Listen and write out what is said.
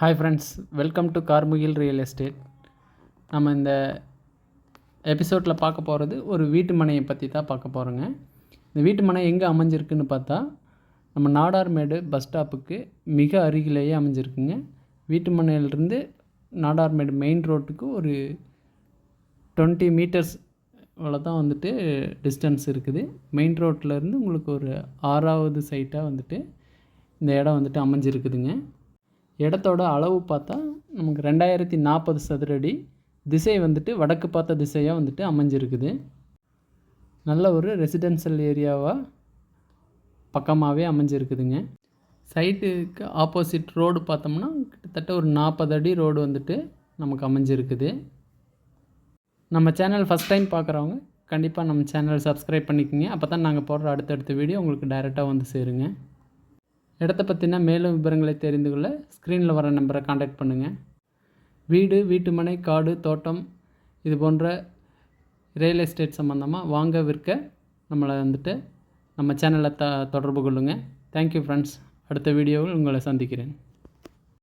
Hi friends welcome to Karmugil real estate நம்ம இந்த எபிசோடில் பார்க்க போகிறது ஒரு வீட்டு மனையை பற்றி தான் பார்க்க போகிறோங்க இந்த வீட்டு மனை எங்கே அமைஞ்சிருக்குன்னு பார்த்தா நம்ம நாடார்மேடு பஸ் ஸ்டாப்புக்கு மிக அருகிலேயே அமைஞ்சிருக்குங்க. வீட்டு மனையிலிருந்து நாடார்மேடு மெயின் ரோட்டுக்கு ஒரு டுவெண்ட்டி மீட்டர்ஸ் இவ்வளோ தான் வந்துட்டு டிஸ்டன்ஸ் இருக்குது. மெயின் ரோட்டிலேருந்து உங்களுக்கு ஒரு ஆறாவது சைட்டாக வந்துட்டு இந்த இடம் வந்துட்டு அமைஞ்சிருக்குதுங்க. இடத்தோட அளவு பார்த்தா நமக்கு ரெண்டாயிரத்தி நாற்பது சதுரடி திசை வந்துட்டு வடக்கு பார்த்த திசையாக வந்துட்டு அமைஞ்சிருக்குது. நல்ல ஒரு ரெசிடென்ஷியல் ஏரியாவாக பக்கமாகவே அமைஞ்சிருக்குதுங்க. சைட்டுக்கு ஆப்போசிட் ரோடு பார்த்தோம்னா கிட்டத்தட்ட ஒரு நாற்பது அடி ரோடு வந்துட்டு நமக்கு அமைஞ்சிருக்குது. நம்ம சேனல் ஃபஸ்ட் டைம் பார்க்குறவங்க கண்டிப்பாக நம்ம சேனல் சப்ஸ்கிரைப் பண்ணிக்கோங்க. அப்போ தான் நாங்கள் போடுற அடுத்தடுத்த வீடியோ உங்களுக்கு டைரெக்டாக வந்து சேருங்க. இடத்த பற்றின மேலும் விவரங்களை தெரிந்து கொள்ள ஸ்க்ரீனில் வர நம்பரை காண்டாக்ட் பண்ணுங்கள் வீடு வீட்டு மனை காடு தோட்டம் இது போன்ற ரியல் எஸ்டேட் சம்மந்தமாக வாங்க விற்க நம்மளை வந்துட்டு நம்ம சேனலை த தொடர்பு கொள்ளுங்கள் தேங்க்யூ ஃப்ரெண்ட்ஸ் அடுத்த வீடியோவில் உங்களை சந்திக்கிறேன்.